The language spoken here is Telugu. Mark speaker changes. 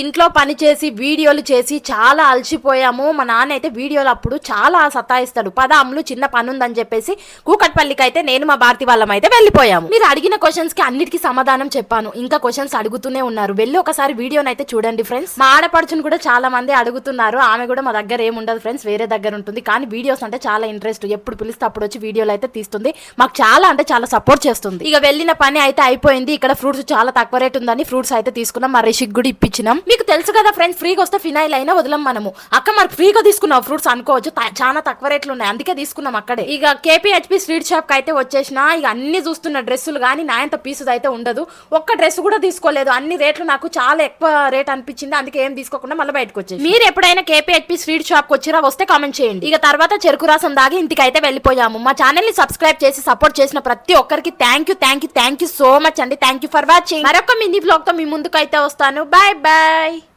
Speaker 1: ఇంట్లో పని చేసి వీడియోలు చేసి చాలా అలసిపోయాము. మా నాన్న అయితే వీడియోలు అప్పుడు చాలా సతాయిస్తాడు. పద అమ్ములు చిన్న పని ఉందని చెప్పేసి కూకట్పల్లికి అయితే నేను మా భారతి వాళ్ళం అయితే వెళ్ళిపోయాము. మీరు అడిగిన క్వశ్చన్స్కి అన్నిటికీ సమాధానం చెప్పాను. ఇంకా క్వశ్చన్స్ అడుగుతూనే ఉన్నారు. వెళ్ళి ఒకసారి వీడియోని అయితే చూడండి ఫ్రెండ్స్ మా ఆడపడుచును కూడా చాలా మంది అడుగుతున్నారు. ఆమె కూడా మా దగ్గర ఏముండదు ఫ్రెండ్స్ వేరే దగ్గర ఉంటుంది. కానీ వీడియోస్ అంటే చాలా ఇంట్రెస్ట్ ఎప్పుడు పిలిస్తే అప్పుడు వచ్చి వీడియోలు అయితే తీస్తుంది. మాకు చాలా అంటే చాలా సపోర్ట్ చేస్తుంది. ఇక వెళ్ళిన పని అయితే అయిపోయింది. ఇక్కడ ఫ్రూట్స్ చాలా తక్కువ రేట్ ఉందని ఫ్రూట్స్ అయితే తీసుకున్నాం. మా రిషిక్ కూడా ఇప్పించినాం. మీకు తెలుసు కదా ఫ్రెండ్స్ ఫ్రీగా వస్తే ఫినాయిల్ అయినా వదలం మనము. అక్క మరి ఫ్రీగా తీసుకున్నావు ఫ్రూట్స్ అనుకోవచ్చు చాలా తక్కువ రేట్లు ఉన్నాయి అందుకే తీసుకున్నాం అక్కడే. ఇక కేపీహెచ్పి స్ట్రీట్ షాప్కి అయితే వచ్చేసిన ఇక అన్ని చూస్తున్న డ్రెస్సులు కానీ నాయంత పీసుది అయితే ఉండదు. ఒక్క డ్రెస్ కూడా తీసుకోలేదు అన్ని రేట్లు నాకు చాలా ఎక్కువ రేట్ అనిపించింది అందుకే ఏం తీసుకోకుండా మళ్ళీ బయటకు వచ్చేసి మీరు ఎప్పుడైనా కేపీహెచ్పి స్ట్రీట్ షాప్కి వచ్చిరా వస్తే కామెంట్ చేయండి. ఇక తర్వాత చెరుకు రసం దాగి ఇంటికి అయితే వెళ్ళిపోయాము. మా ఛానల్ని సబ్స్క్రైబ్ చేసి సపోర్ట్ చేసిన ప్రతి ఒక్కరికి thank you thank you thank you so much అండి. థ్యాంక్ యూ ఫర్ వాచింగ్ మరొక మినీ బ్లాగ్తో మీ ముందుకు అయితే వస్తాను. Bye bye Bye!